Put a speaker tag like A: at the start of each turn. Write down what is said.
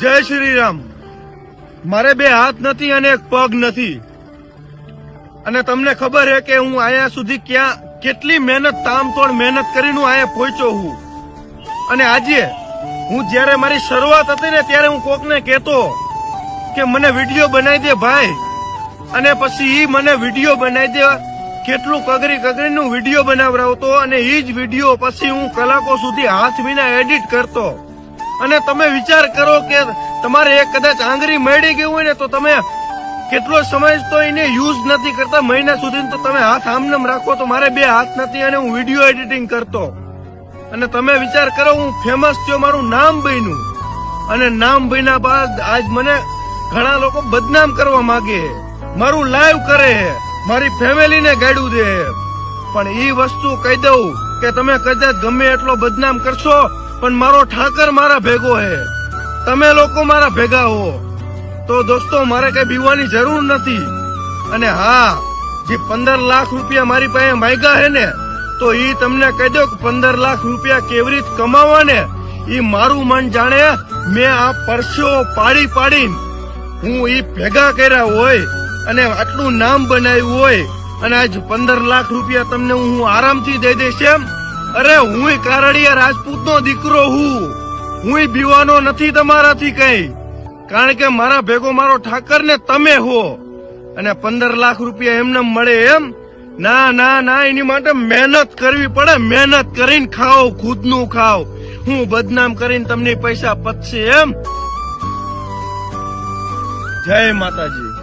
A: જય શ્રી રામ મારે બે હાથ નથી અને એક પગ નથી. અને તમને ખબર છે કે હું અહીંયા સુધી ક્યાં, કેટલી મહેનત, તામતોડ મહેનત કરીને અહીંયા પહોંચ્યો હું. અને આજે હું જ્યારે મારી શરૂઆત હતી ને ત્યારે હું કોકને કહેતો કે મને વીડિયો બનાવી દે ભાઈ. અને પછી ઈ મને વીડિયો બનાવી દે, કેટલું કગરી કગરીનું વીડિયો બનાવડાવતો અને ઈ જ વીડિયો પછી હું કલાકો સુધી હાથ વિના એડિટ કરતો. અને તમે વિચાર કરો કે તમારે એક કદાચ આંગળી મળી ગઈ હોય ને તો તમે કેટલો સમય તો એને યુઝ નથી કરતા, મહિના સુધી તો તમે હાથ આમનામ રાખો તો મારે બે હાથ નથી અને હું વીડિયો એડિટિંગ કરતો અને તમે વિચાર કરો, હું ફેમસ થયો, મારું નામ બન્યું અને નામ બન્યા બાદ આજ મને ઘણા લોકો બદનામ કરવા માંગે મારું લાઈવ કરે. મારી ફેમિલીને ગાડું દે. પણ એ વસ્તુ કહી દઉં કે તમે કદાચ ગમે એટલો બદનામ કરશો પણ મારો ઠાકર મારા ભેગો છે તમે લોકો મારા ભેગા હો. તો દોસ્તો, મારે કઈ બીવાની જરૂર નથી. અને હા, જે પંદર લાખ રૂપિયા મારી પાસે માંગ્યા હે ને, તો ઈ તમને કહી દો કે પંદર લાખ રૂપિયા કેવી રીત કમાવા ને ઈ મારું મન જાણે મેં આ પરસ્યો પાડી પાડી હું ઈ ભેગા કર્યા હોય અને આટલું નામ બનાવ્યું હોય અને આજ પંદર લાખ રૂપિયા તમને હું આરામથી દઈ દઈશ એમ? અરે હું કારડિયા રાજપૂત નો દીકરો હું. હું બીવાનો નથી તમારાથી કઈ. કારણ કે મારા ભેગો મારો ઠાકર ને તમે હો. અને પંદર લાખ રૂપિયા એમને મળે એમ. ના ના ના, એની માટે મહેનત કરવી પડે. મહેનત કરીને ખાઓ, ખુદનું ખાઓ. હું બદનામ કરીને તમને પૈસા પતશે એમ. જય માતાજી.